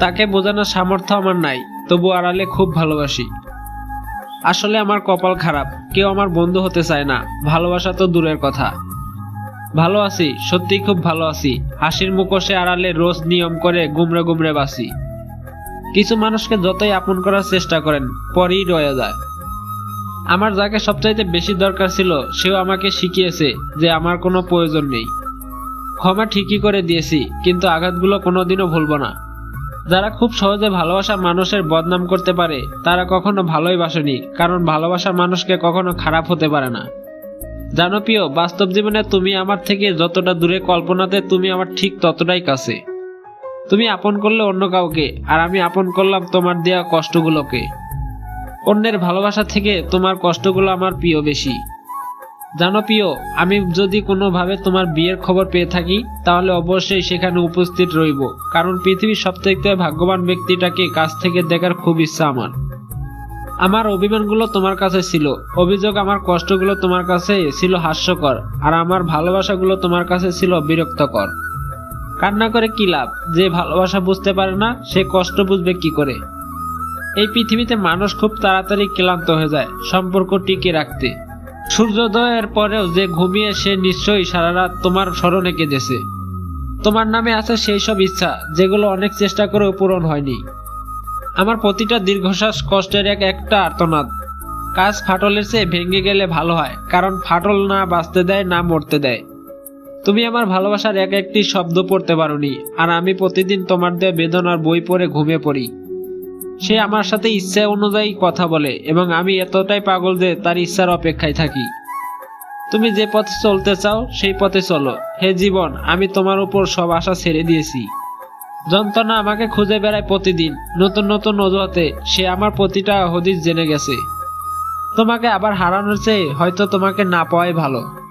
তাকে বোঝানোর সামর্থ্য আমার নাই তবু আড়ালে খুব ভালোবাসি। আসলে আমার কপাল খারাপ, কেউ আমার বন্ধু হতে চায় না, ভালোবাসা তো দূরের কথা। ভালো আছি সত্যি খুব ভালো আছি, হাসির মুখোশে আড়ালে রোজ নিয়ম করে গুমরে গুমরে বাসি। কিছু মানুষকে যতই আপন করার চেষ্টা করেন, পরেই রয়ে যায়। আমার যাকে সবচাইতে বেশি দরকার ছিল, সেও আমাকে শিখিয়েছে যে আমার কোনো প্রয়োজন নেই। ক্ষমা ঠিকই করে দিয়েছি, কিন্তু আঘাতগুলো কোনোদিনও ভুলবো না। যারা খুব সহজে ভালোবাসা মানুষের বদনাম করতে পারে, তারা কখনো ভালোই বাসেনি, কারণ ভালোবাসা মানুষকে কখনো খারাপ হতে পারে না। জানো প্রিয়, বাস্তব জীবনে তুমি আমার থেকে যতটা দূরে কল্পনাতে তুমি আমার ঠিক ততটাই কাছে। তুমি আপন করলে অন্য কাউকে, আর আমি আপন করলাম তোমার দেওয়া কষ্টগুলোকে। অন্যের ভালোবাসা থেকে তোমার কষ্টগুলো আমার প্রিয় বেশি। জানো প্রিয়, আমি যদি কোনোভাবে তোমার বিয়ের খবর পেয়ে থাকি, তাহলে অবশ্যই সেখানে উপস্থিত রইব। কারণ পৃথিবীর সবথেকে ভাগ্যবান ব্যক্তিটাকে কাছ থেকে দেখার খুব ইচ্ছা আমার। আমার অভিমানগুলো তোমার কাছে ছিল, অভিযোগ আমার কষ্টগুলো তোমার কাছে ছিল হাস্যকর, আর আমার ভালোবাসাগুলো তোমার কাছে ছিল বিরক্তকর। কান্না করে কি লাভ? যে ভালোবাসা বুঝতে পারে না, সে কষ্ট বুঝবে কি করে? এই পৃথিবীতে মানুষ খুব তাড়াতাড়ি ক্লান্ত হয়ে যায়, সম্পর্ক টিকে রাখতে। সূর্যোদয়ের পরেও যে ঘুমিয়ে সে নিশ্চয়ই সারা রাত তোমার স্মরণে কেঁদেছে। তোমার নামে আছে সেই সব ইচ্ছা, যেগুলো অনেক চেষ্টা করেও পূরণ হয়নি। আমার প্রতিটা দীর্ঘশ্বাস কষ্টের এক একটা আর্তনাদ। কাজ ফাটলের চেয়ে ভেঙে গেলে ভালো হয়, কারণ ফাটল না বাঁচতে দেয়, না মরতে দেয়। তুমি আমার ভালোবাসার এক একটি শব্দ পড়তে পারোনি, আর আমি প্রতিদিন তোমার দেওয়া বেদনার বই পড়ে ঘুমিয়ে পড়ি। সে আমার সাথে ইচ্ছা অনুযায়ী কথা বলে এবং আমি এতটাই পাগল যে তার ইচ্ছার অপেক্ষায় থাকি। তুমি যে পথে চলতে চাও, সেই পথে চলো। হে জীবন, আমি তোমার উপর সব আশা ছেড়ে দিয়েছি। যন্ত্রণা আমাকে খুঁজে বেড়ায় প্রতিদিন। নতুন নতুন অজুহাতে সে আমার প্রতিটা হদিস জেনে গেছে। তোমাকে আবার হারানোর চেয়ে হয়তো তোমাকে না পাওয়াই ভালো।